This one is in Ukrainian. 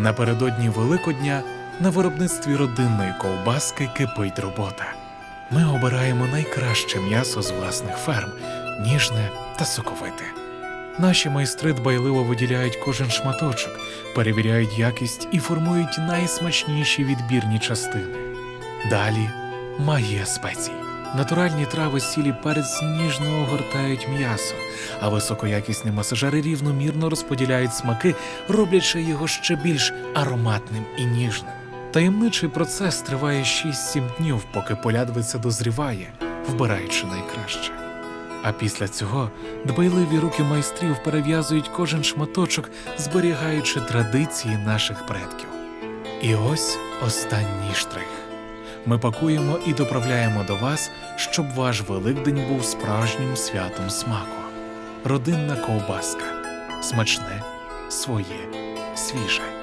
Напередодні Великодня на виробництві родинної ковбаски кипить робота. Ми обираємо найкраще м'ясо з власних ферм, ніжне та соковите. Наші майстри дбайливо виділяють кожен шматочок, перевіряють якість і формують найсмачніші відбірні частини. Далі магія спецій. Натуральні трави сілі перець ніжно огортають м'ясо, а високоякісні масажери рівномірно розподіляють смаки, роблячи його ще більш ароматним і ніжним. Таємничий процес триває 6-7 днів, поки полядвиця дозріває, вбираючи найкраще. А після цього дбайливі руки майстрів перев'язують кожен шматочок, зберігаючи традиції наших предків. І ось останній штрих. Ми пакуємо і доправляємо до вас, щоб ваш Великдень був справжнім святом смаку. Родинна ковбаска. Смачне, своє, свіже.